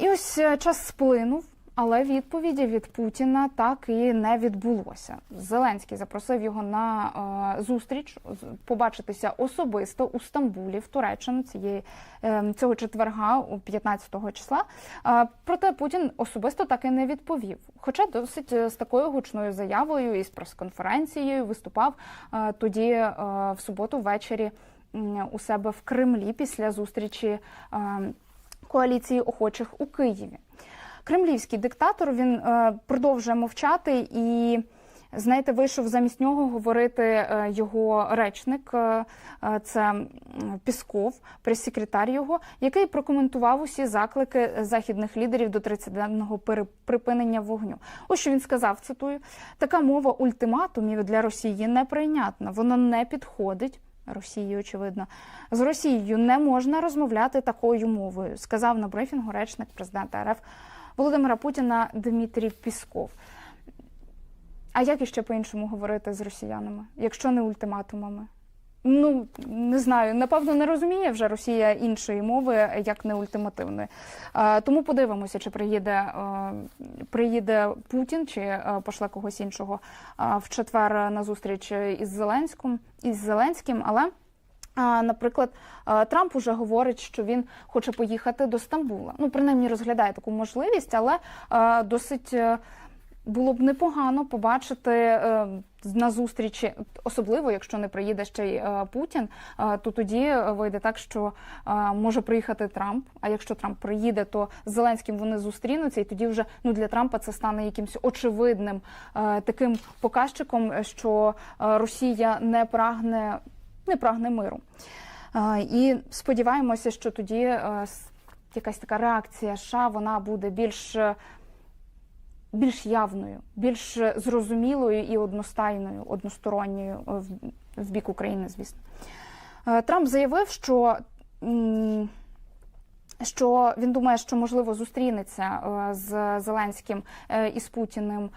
І ось е, час сплинув. Але відповіді від Путіна так і не відбулося. Зеленський запросив його на е, зустріч побачитися особисто у Стамбулі в Туреччину цієї е, цього четверга, у 15 числа. Проте Путін особисто так і не відповів. Хоча досить з такою гучною заявою і з прес-конференцією виступав тоді в суботу ввечері у себе в Кремлі після зустрічі е, коаліції охочих у Києві. Кремлівський диктатор він е, продовжує мовчати і. Знаєте, вийшов замість нього говорити е, його речник, е, е, це Пісков, прес-секретар його, який прокоментував усі заклики західних лідерів до 30-денного припинення вогню. Ось що він сказав: цитую: така мова ультиматумів для Росії неприйнятна, вона не підходить. Росії, очевидно, з Росією не можна розмовляти такою мовою, сказав на брифінгу речник президента РФ Володимира Путіна Дмитрій Пісков. А як іще по-іншому говорити з росіянами, якщо не ультиматумами? Ну не знаю, напевно, не розуміє вже Росія іншої мови, як не ультимативної. Тому подивимося, чи приїде, приїде Путін, чи пошле когось іншого в четвер на зустріч із Зеленським, із Зеленським, але. Наприклад, Трамп уже говорить, що він хоче поїхати до Стамбула. Ну, принаймні розглядає таку можливість, але досить було б непогано побачити е, на зустрічі, особливо якщо не приїде ще й е, Путін, е, то тоді вийде так, що може приїхати Трамп. А якщо Трамп приїде, то з Зеленським вони зустрінуться, і тоді вже ну для Трампа це стане якимось очевидним таким показчиком, що Росія не прагне не прагне миру. І сподіваємося, що тоді якась така реакція США вона буде більш, більш явною, більш зрозумілою і одностайною, односторонньою е, в, бік України, звісно. Е, Трамп заявив, що. що він думає, що можливо зустрінеться е, з Зеленським і з Путіним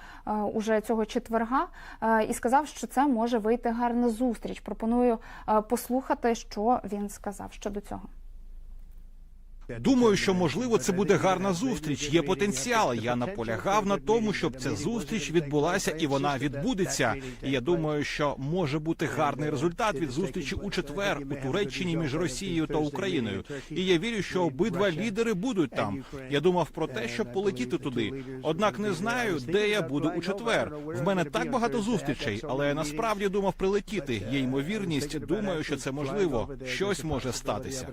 уже цього четверга, і сказав, що це може вийти гарна зустріч. Пропоную послухати, що він сказав щодо цього. Думаю, що можливо це буде гарна зустріч. Є потенціал. Я наполягав на тому, щоб ця зустріч відбулася і вона відбудеться. І я думаю, що може бути гарний результат від зустрічі у четвер у Туреччині між Росією та Україною. І я вірю, що обидва лідери будуть там. Я думав про те, щоб полетіти туди. Однак не знаю, де я буду у четвер. В мене так багато зустрічей, але я насправді думав прилетіти. Є ймовірність. Думаю, що це можливо. Щось може статися.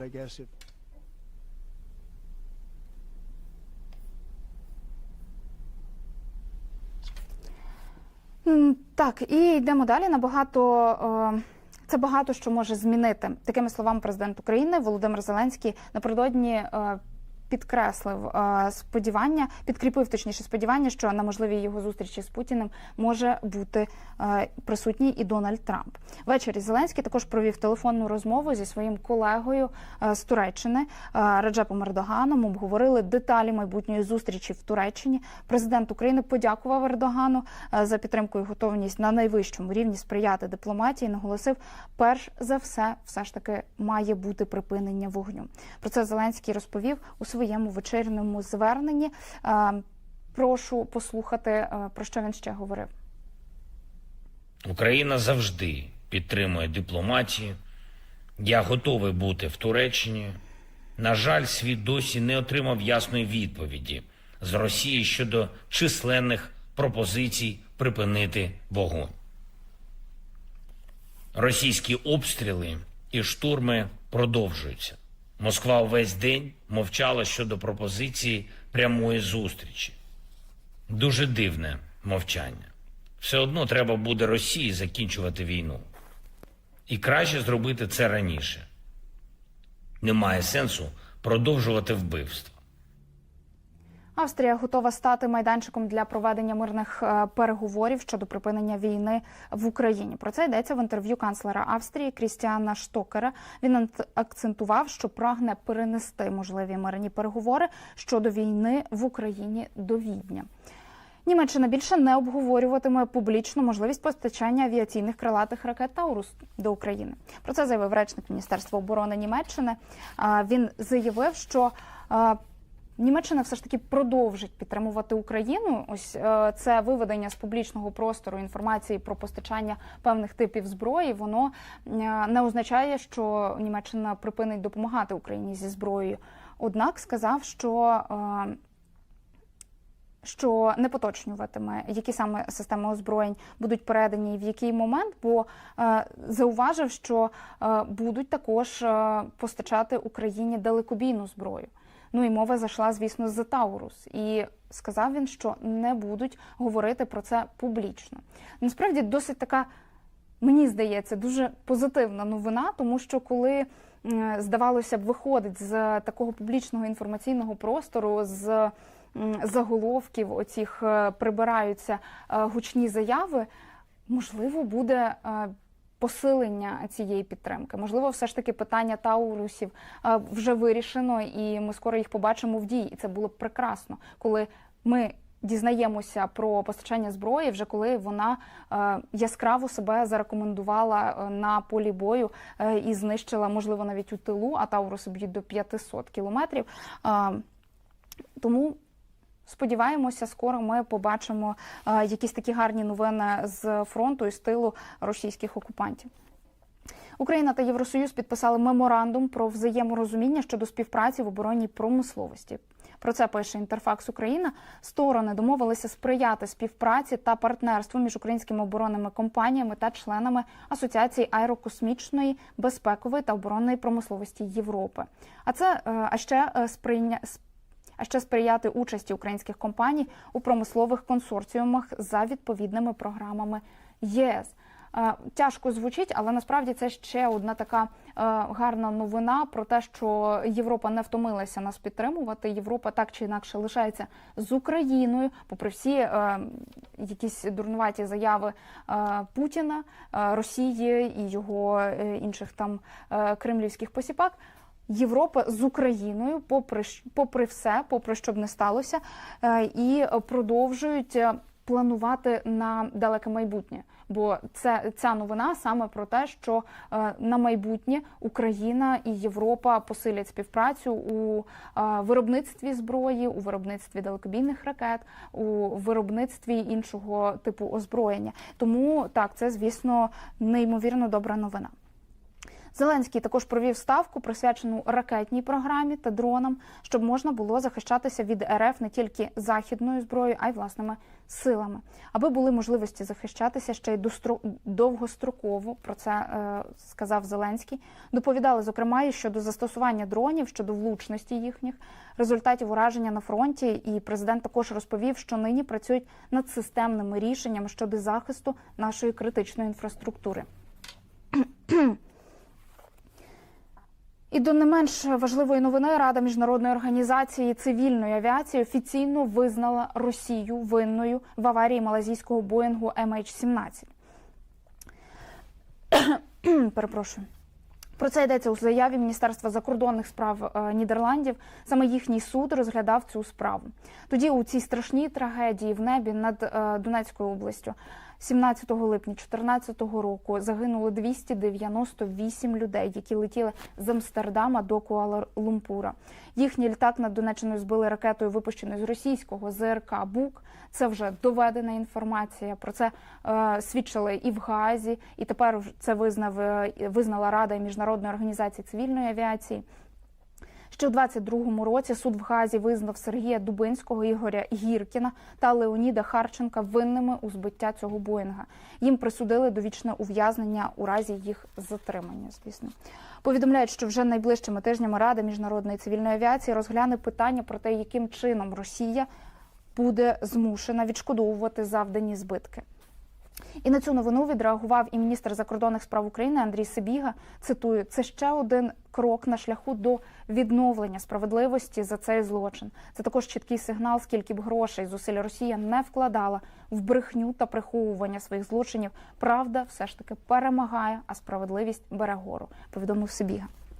Так, і йдемо далі. Набагато е, це багато що може змінити. Такими словами, президент України Володимир Зеленський напередодні. Підкреслив е, сподівання, підкріпив точніше сподівання, що на можливій його зустрічі з Путіним може бути е, присутній і Дональд Трамп. Ввечері Зеленський також провів телефонну розмову зі своїм колегою е, з Туреччини Реджепом Ердоганом. Обговорили деталі майбутньої зустрічі в Туреччині. Президент України подякував Ердогану за підтримку і готовність на найвищому рівні сприяти дипломатії. Наголосив, перш за все, все ж таки має бути припинення вогню. Про це Зеленський розповів у своєму вечірньому зверненні. Е, Прошу послухати, е, про що він ще говорив. Україна завжди підтримує дипломатію. Я готовий бути в Туреччині. На жаль, світ досі не отримав ясної відповіді з Росії щодо численних пропозицій припинити вогонь. Російські обстріли і штурми продовжуються. Москва увесь день мовчала щодо пропозиції прямої зустрічі. Дуже дивне мовчання. Все одно треба буде Росії закінчувати війну. І краще зробити це раніше. Немає сенсу продовжувати вбивство. Австрія готова стати майданчиком для проведення мирних е, переговорів щодо припинення війни в Україні. Про це йдеться в інтерв'ю канцлера Австрії Крістіана Штокера. Він акцентував, що прагне перенести можливі мирні переговори щодо війни в Україні до Відня. Німеччина більше не обговорюватиме публічно можливість постачання авіаційних крилатих ракет Таурус до України. Про це заявив речник Міністерства оборони Німеччини. Він заявив, що а, Німеччина все ж таки продовжить підтримувати Україну. Ось е, це виведення з публічного простору інформації про постачання певних типів зброї. Воно е, не означає, що Німеччина припинить допомагати Україні зі зброєю. Однак сказав, що е, що не поточнюватиме, які саме системи озброєнь будуть передані і в який момент, бо зауважив, що будуть також постачати Україні далекобійну зброю. Ну і мова зайшла, звісно, з Таурус. І сказав він, що не будуть говорити про це публічно. Насправді досить така, мені здається, дуже позитивна новина, тому що коли здавалося б, виходить з такого публічного інформаційного простору, з заголовків, оцих е, прибираються е, гучні заяви, можливо, буде. Посилення цієї підтримки, можливо, все ж таки питання таурусів е, вже вирішено, і ми скоро їх побачимо в дії. І це було б прекрасно, коли ми дізнаємося про постачання зброї, вже коли вона е, яскраво себе зарекомендувала е, на полі бою і знищила, можливо, навіть у тилу, а тауруси б'ють до 500 кілометрів. Тому сподіваємося, скоро ми побачимо е, якісь такі гарні новини з фронту і з тилу російських окупантів. Україна та Євросоюз підписали меморандум про взаєморозуміння щодо співпраці в оборонній промисловості. Про це пише Інтерфакс Україна. Сторони домовилися сприяти співпраці та партнерству між українськими оборонними компаніями та членами Асоціації аерокосмічної, безпекової та оборонної промисловості Європи. А це е, а ще е, сприйня а ще сприяти участі українських компаній у промислових консорціумах за відповідними програмами ЄС. Е, Тяжко звучить, але насправді це ще одна така е, гарна новина про те, що Європа не втомилася нас підтримувати. Європа так чи інакше лишається з Україною, попри всі е, якісь дурнуваті заяви Путіна, Росії і його інших там кремлівських посіпак. Європа з Україною, попри попри все, попри що б не сталося, е, і продовжують е, планувати на далеке майбутнє. Бо це ця новина саме про те, що е, на майбутнє Україна і Європа посилять співпрацю у виробництві зброї, у виробництві далекобійних ракет, у виробництві іншого типу озброєння. Тому так, це звісно неймовірно добра новина. Зеленський також провів ставку, присвячену ракетній програмі та дронам, щоб можна було захищатися від РФ не тільки західною зброєю, а й власними силами, аби були можливості захищатися ще й довгостроково. Про це е, сказав Зеленський. Доповідали зокрема і щодо застосування дронів, щодо влучності їхніх результатів ураження на фронті. І президент також розповів, що нині працюють над системними рішеннями щодо захисту нашої критичної інфраструктури. І до не менш важливої новини Рада міжнародної організації цивільної авіації офіційно визнала Росію винною в аварії малазійського Боїнгу MH17. Перепрошую. Про це йдеться у заяві Міністерства закордонних справ е, Нідерландів. Саме їхній суд розглядав цю справу. Тоді у цій страшній трагедії в небі над е, Донецькою областю 17 липня 2014 року загинуло 298 людей, які летіли з Амстердама до Куала-Лумпура. Їхній літак над Донеччиною збили ракетою, випущеною з російського ЗРК БУК. Це вже доведена інформація. Про це е, свідчили і в Газі, і тепер це визнав е, визнала Рада міжнародної організації цивільної авіації. Ще у 22-му році суд в Газі визнав Сергія Дубинського, Ігоря Гіркіна та Леоніда Харченка винними у збиття цього Боїнга. Їм присудили довічне ув'язнення у разі їх затримання. Звісно, повідомляють, що вже найближчими тижнями Рада міжнародної цивільної авіації розгляне питання про те, яким чином Росія буде змушена відшкодовувати завдані збитки. І на цю новину відреагував і міністр закордонних справ України Андрій Сибіга. Цитую: це ще один крок на шляху до відновлення справедливості за цей злочин. Це також чіткий сигнал, скільки б грошей зусиль Росія не вкладала в брехню та приховування своїх злочинів. Правда, все ж таки перемагає, а справедливість бере гору. Повідомив Сибіга.